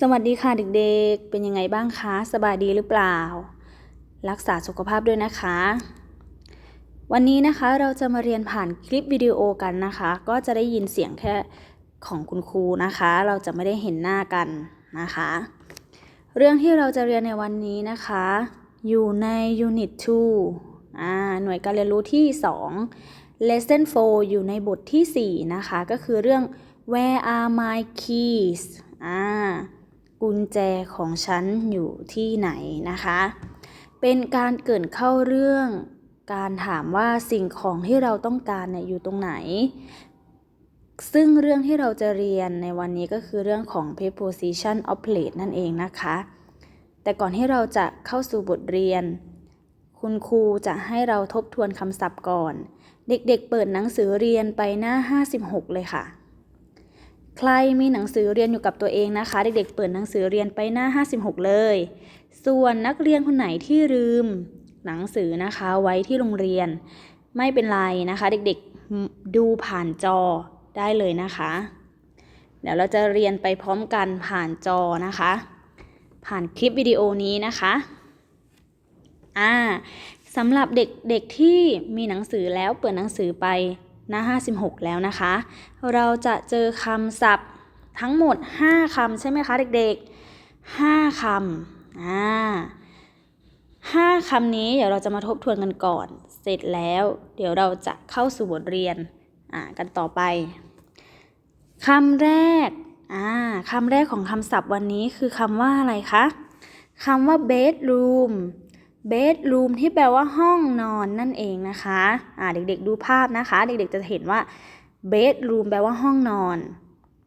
สวัสดีค่ะเด็กๆ เป็นยังไงบ้างคะ สบายดีหรือเปล่า รักษาสุขภาพด้วยนะคะ วันนี้นะคะเราจะมาเรียนผ่านคลิปวิดีโอกันนะคะ ก็จะได้ยินเสียงแค่ของคุณครูนะคะ เราจะไม่ได้เห็นหน้ากันนะคะ เรื่องที่เราจะเรียนในวันนี้นะคะ อยู่ใน Unit 2อ่าหน่วยการเรียนรู้ที่ 2 Lesson 4 อยู่ในบทที่ 4 นะคะ ก็คือเรื่อง Where are my keys อ่า กุญแจของฉันอยู่ที่ไหนนะคะ เป็นการเกินเข้าเรื่อง การถามว่าสิ่งของที่เราต้องการเนี่ยอยู่ตรงไหน ซึ่งเรื่องที่เราจะเรียนในวันนี้ก็คือเรื่องของ preposition of place นั่นเองนะคะ แต่ก่อนที่เราจะเข้าสู่บทเรียน คุณครูจะให้เราทบทวนคำศัพท์ก่อน เด็กๆเปิดหนังสือเรียนไปหน้า 56 เลยค่ะ รมีหนังสือเรียนอยู่กับตัวเองนะคะ เด็กๆ เปิดหนังสือเรียนไปหน้า 56 เลย ส่วนนักเรียนคนไหนที่ลืมหนังสือนะคะไว้ที่โรงเรียน ไม่เป็นไรนะคะ เด็กๆดูผ่านจอได้เลยนะคะ เดี๋ยวเราจะเรียนไปพร้อมกันผ่านจอนะคะ ผ่านคลิปวิดีโอนี้นะคะอ่าสำหรับเด็กๆที่มีหนังสือแล้วเปิดหนังสือไป หน้า 56 แล้วนะคะ เราจะเจอคำศัพท์ทั้งหมด 5คำใช่ไหมคะเด็กๆ 5คำอ่าห้าคำนี้เดี๋ยวเราจะมาทบทวนกันก่อน เสร็จแล้ว เดี๋ยวเราจะเข้าสู่บทเรียนอ่ากันต่อไปคำแรกอ่าคำแรกของคำศัพท์วันนี้คือคำว่าอะไรคะคำว่า bedroom bedroom ที่แปลว่าห้องนอนนั่นเองนะคะอ่าเด็กๆดูภาพนะคะ เด็กๆจะเห็นว่า bedroom แปลว่าห้องนอน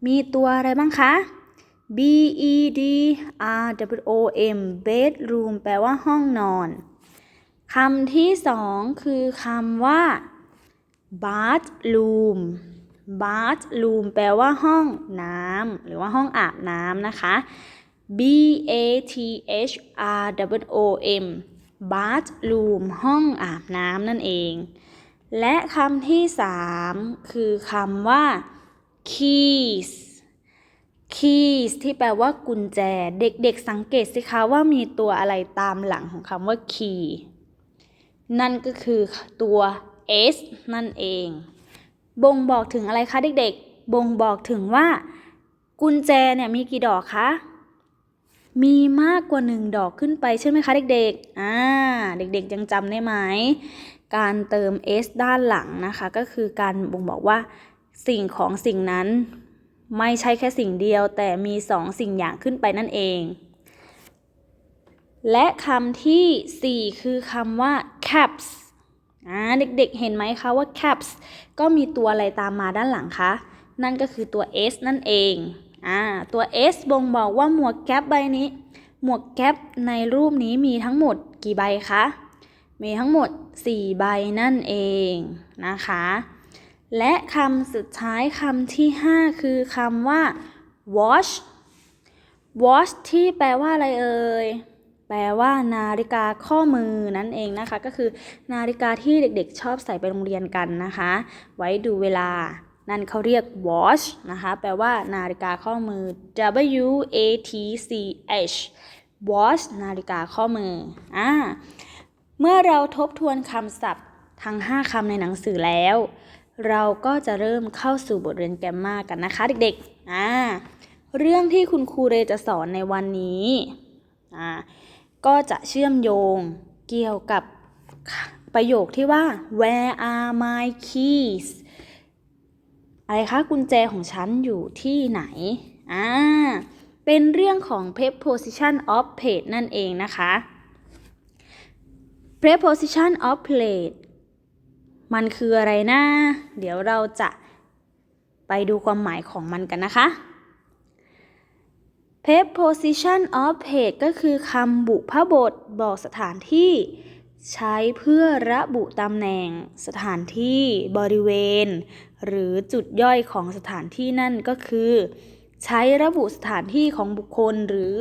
มีตัวอะไรบ้างคะ B E D R W O M bedroom แปลว่าห้องนอน คำที่สองคือคำว่า bathroom bathroom แปลว่าห้องน้ำหรือว่าห้องอาบน้ำนะคะ B A T H R W O M bathroom ห้องอาบน้ำนั่นเอง และคำที่สามคือคำว่า keys keys ที่แปลว่ากุญแจ เด็กๆสังเกตสิคะว่ามีตัวอะไรตามหลังของคำว่า key นั่นก็คือตัว s นั่นเอง บ่งบอกถึงอะไรคะเด็กๆ บ่งบอกถึงว่า กุญแจเนี่ยมีกี่ดอกคะ มีมากกว่าหนึ่งดอกขึ้นไปใช่ไหมคะเด็กๆ อ่า เด็กๆยังจำได้ไหม การเติม s ด้านหลังนะคะ ก็คือการบ่งบอกว่าสิ่งของสิ่งนั้น ไม่ใช่แค่สิ่งเดียว แต่มีสองสิ่งอย่างขึ้นไปนั่นเอง และคำที่ 4 คือคำว่า caps อ่า เด็กๆ เห็นไหมคะว่า caps ก็มีตัวอะไรตามมาด้านหลังคะ นั่นก็คือตัว s นั่นเอง อ่าตัว s บ่งบอกว่าหมวกแก๊ปใบนี้ หมวกแก๊ปในรูปนี้มีทั้งหมดกี่ใบคะ มีทั้งหมด 4 ใบนั่นเองนะคะ และคำสุดท้ายคำที่ 5 คือคำว่า watch watch ที่แปลว่าอะไรเอ่ย แปลว่านาฬิกาข้อมือนั่นเองนะคะ ก็คือนาฬิกาที่เด็กๆชอบใส่ไปโรงเรียนกันนะคะ ไว้ดูเวลา นั่นเขาเรียก watch นะคะ แปลว่านาฬิกาข้อมือ W A T C H watch นาฬิกาข้อมืออ่าเมื่อเราทบทวนคำศัพท์ทั้ง 5คำในหนังสือแล้ว เราก็จะเริ่มเข้าสู่บทเรียนแกมมากันนะคะเด็กๆอ่าเรื่องที่คุณครูเรจะสอนในวันนี้อ่าก็จะเชื่อมโยงเกี่ยวกับประโยคที่ว่า where are my keys อะไรคะกุญแจของฉันอยู่ที่ไหนอ่าเป็นเรื่องของ preposition of place นั่นเองนะคะ preposition of place มันคืออะไรนะเดี๋ยวเราจะไปดูความหมายของมันกันนะคะ preposition of place ก็คือคำบุพบทบอกสถานที่ ใช้เพื่อระบุตำแหน่งสถานที่บริเวณ หรือจุดย่อยของสถานที่นั่นก็คือ ใช้ระบุสถานที่ของบุคคลหรือ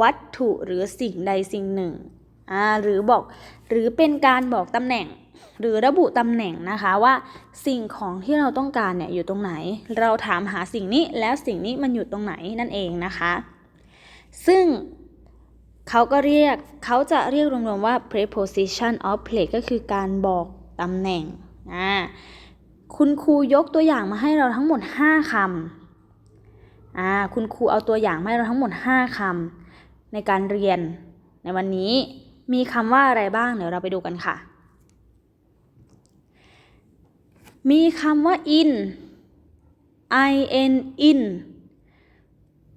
วัตถุหรือสิ่งใดสิ่งหนึ่งอ่าหรือบอกหรือเป็นการบอกตำแหน่ง หรือระบุตำแหน่งนะคะว่า สิ่งของที่เราต้องการเนี่ยอยู่ตรงไหน เราถามหาสิ่งนี้แล้วสิ่งนี้มันอยู่ตรงไหนนั่นเองนะคะ ซึ่งเขาก็เรียกเขาจะเรียกรวมๆว่า preposition of place ก็คือการบอกตำแหน่งอ่า คุณครูยกตัวอย่างมาให้เราทั้งหมด 5คำอ่าคุณครูเอาตัวอย่างมาให้เราทั้งหมด 5คำในการเรียน ในวันนี้มีคำว่าอะไรบ้างเดี๋ยวเราไปดูกันค่ะ มีคำว่า in i n in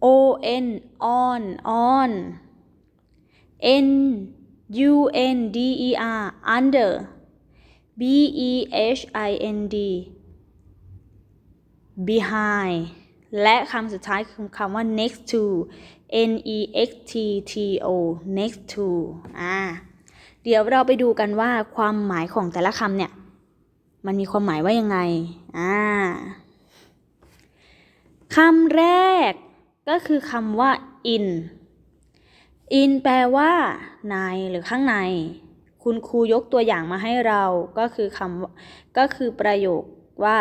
o n on on n u n d e r under b e h i n d behind และคำสุดท้ายคือคำว่า next to n e x t t o next to อ่า เดี๋ยวเราไปดูกันว่าความหมายของแต่ละคำเนี่ย มันมีความหมายว่ายังไง อ่าคำแรกก็คือคำว่า in in แปลว่า ในหรือข้างใน คุณครูยกตัวอย่างมาให้เราก็คือคำก็คือประโยคว่า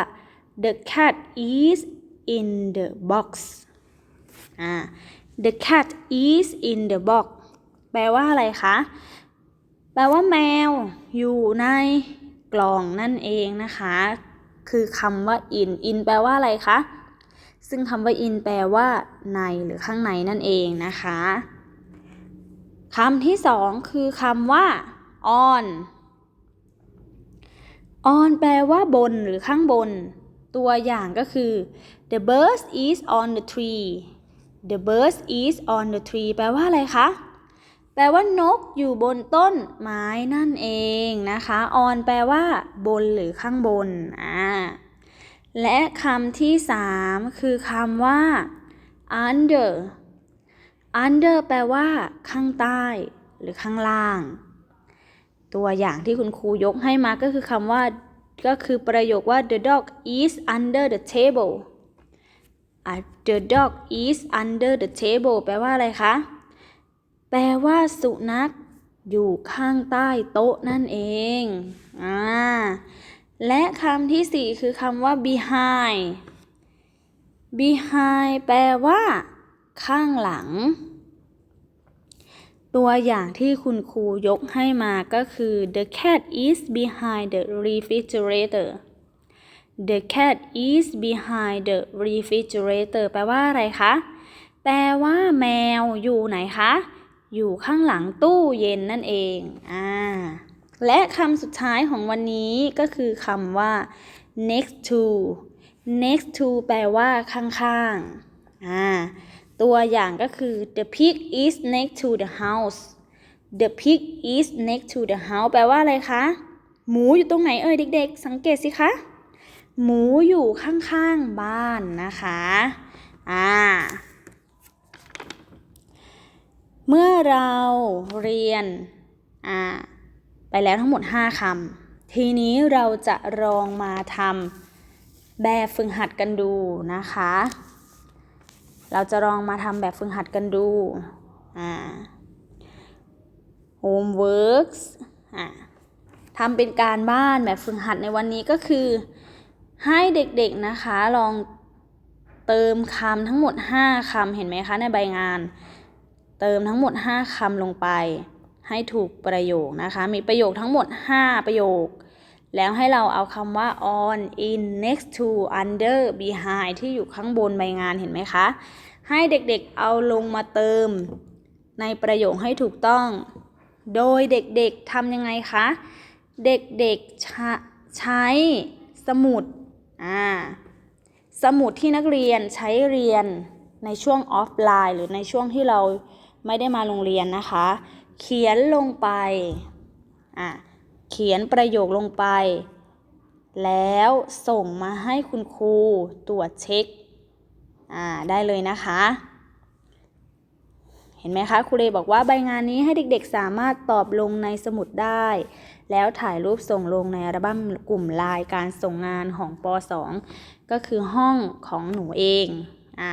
the cat is in the box อ่า the cat is in the box แปลว่าอะไรคะ แปลว่าแมวอยู่ในกล่องนั่นเองนะคะ คือคำว่า in in แปลว่าอะไรคะ ซึ่งคำว่า in แปลว่าในหรือข้างในนั่นเองนะคะคำที่สองคือคำว่า on on แปลว่าบนหรือข้างบน ตัวอย่างก็คือ the bird is on the tree the bird is on the tree แปลว่าอะไรคะ แปลว่านกอยู่บนต้นไม้นั่นเองนะคะ on แปลว่า บนหรือข้างบน อ่า และคำที่สามคือคำว่า under under แปลว่า ข้างใต้ หรือข้างล่าง ตัวอย่างที่คุณครูยกให้มาก็คือคำว่าก็คือประโยคว่า the dog is under the table อะ the dog is under the table แปลว่าอะไรคะ แปลว่าสุนัขอยู่ข้างใต้โต๊ะนั่นเอง อ่า และคำที่สี่คือคำว่า behind behind แปลว่า ข้างหลัง ตัวอย่างที่คุณครูยกให้มาก็คือ the cat is behind the refrigerator the cat is behind the refrigerator แปลว่าอะไรคะ แปลว่าแมวอยู่ไหนคะ อยู่ข้างหลังตู้เย็นนั่นเอง อ่า และคำสุดท้ายของวันนี้ก็คือคำว่า next to next to แปลว่าข้างๆ อ่า ตัวอย่างก็คือ the pig is next to the house the pig is next to the house แปลว่าอะไรคะ หมูอยู่ตรงไหนเอ่ยเด็ก ๆ สังเกตสิคะ หมูอยู่ข้างๆบ้านนะคะ อ่า เมื่อเราเรียน อ่า ไปแล้วทั้งหมด 5คำ ทีนี้เราจะลองมาทำแบบฝึกหัดกันดูนะคะ เราจะลองมาทำแบบฝึกหัดกันดูอ่า homeworks อ่าทำเป็นการบ้านแบบฝึกหัดในวันนี้ก็คือ ให้เด็กๆนะคะลองเติมคำทั้งหมด 5คำเห็นไหมคะในใบงาน เติมทั้งหมด 5คำลงไป ให้ถูกประโยคนะคะ มีประโยคทั้งหมด 5 ประโยค แล้วให้เราเอาคำว่า on in next to under behind ที่อยู่ข้างบนใบงานเห็นไหมคะ ให้เด็กๆเอาลงมาเติม ในประโยคให้ถูกต้อง โดยเด็กๆทำยังไงคะ เด็กๆใช้ใช้สมุด อ่า สมุดที่นักเรียนใช้เรียนในช่วงออฟไลน์ หรือในช่วงที่เราไม่ได้มาโรงเรียนนะคะ เขียนลงไป อะ เขียนประโยคลงไป แล้วส่งมาให้คุณครูตรวจเช็คอ่าได้เลยนะคะ เห็นไหมคะครูเรบอกว่าใบงานนี้ให้เด็กๆสามารถตอบลงในสมุดได้ แล้วถ่ายรูปส่งลงในอัลบั้มกลุ่มลน์การส่งงานของป .2 ก็คือห้องของหนูเองอ่า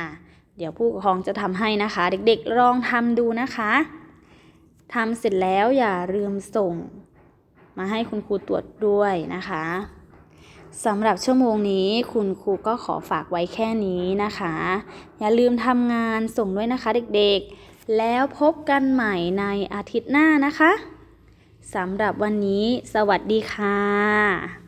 เดี๋ยวผู้ปกครองจะทำให้นะคะ เด็กๆลองทำดูนะคะทำเสร็จแล้วอย่าลืมส่ง มาให้คุณครูตรวจด้วยนะคะสำหรับชั่วโมงนี้คุณครูก็ขอฝากไว้แค่นี้นะคะ อย่าลืมทำงานส่งด้วยนะคะเด็กๆ แล้วพบกันใหม่ในอาทิตย์หน้านะคะสำหรับวันนี้สวัสดีค่ะ